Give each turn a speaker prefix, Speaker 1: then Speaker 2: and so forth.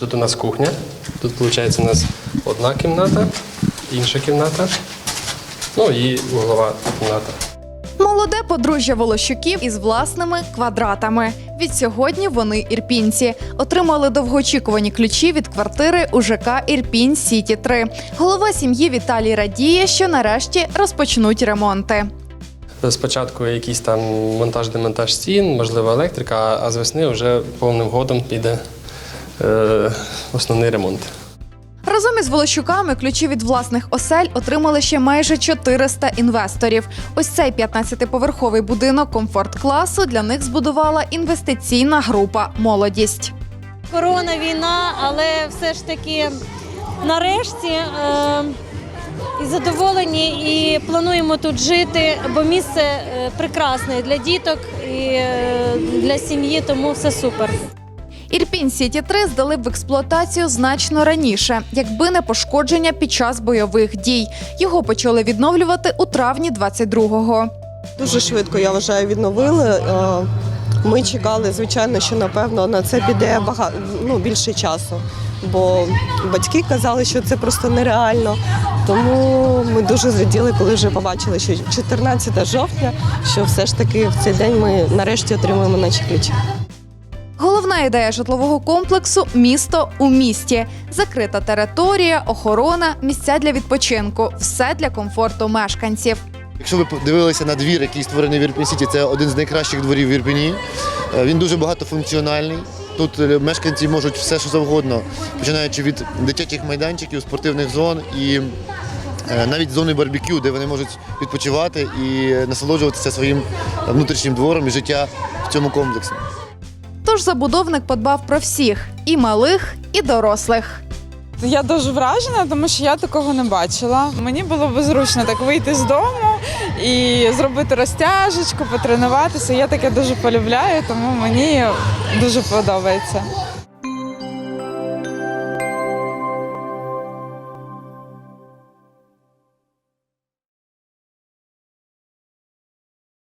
Speaker 1: Тут у нас кухня. Тут, виходить, у нас одна кімната, інша кімната, ну і углова кімната.
Speaker 2: Молоде подружжя Волощуків із власними квадратами. Від сьогодні вони ірпінці. Отримали довгоочікувані ключі від квартири у ЖК Ірпінь Сіті 3. Голова сім'ї Віталій радіє, що нарешті розпочнуть ремонти.
Speaker 1: Спочатку якийсь там монтаж-демонтаж стін, можливо, електрика, а з весни вже повним ходом піде е, основний ремонт.
Speaker 2: Разом із Волощуками ключі від власних осель отримали ще майже 400 інвесторів. Ось цей 15-поверховий будинок комфорт-класу для них збудувала інвестиційна група Молодість.
Speaker 3: корона, війна, але все ж таки нарешті е, і задоволені і плануємо тут жити, бо місце е, прекрасне для діток і е, для сім'ї, тому все супер.
Speaker 2: Ірпінь Сіті 3 здали б в експлуатацію значно раніше, якби не пошкодження під час бойових дій. Його почали відновлювати у травні 22-го.
Speaker 4: Дуже швидко, я вважаю, відновили. Е, Ми чекали, звичайно, що напевно на це піде багато ну, більше часу. Бо батьки казали, що це просто нереально. Тому ми дуже зраділи, коли вже побачили, що 14 жовтня, що все ж таки в цей день ми нарешті отримуємо наші ключі.
Speaker 2: Головна ідея житлового комплексу місто у місті. Закрита територія, охорона, місця для відпочинку все для комфорту мешканців.
Speaker 5: Якщо ви подивилися на двір, який створений в Ірпінь Сіті, це один з найкращих дворів в Ірпіні. Е, Він дуже багатофункціональний. Тут е, мешканці можуть все, що завгодно, починаючи від дитячих майданчиків, спортивних зон і е, навіть зони барбекю, де вони можуть відпочивати і насолоджуватися своїм внутрішнім двором і життя в цьому комплексі.
Speaker 2: Тож забудовник подбав про всіх і малих, і дорослих.
Speaker 6: Я дуже вражена, тому що я такого не бачила. Мені було б зручно так вийти з дому і зробити розтяжечку, потренуватися. Я таке дуже полюбляю, тому мені дуже подобається.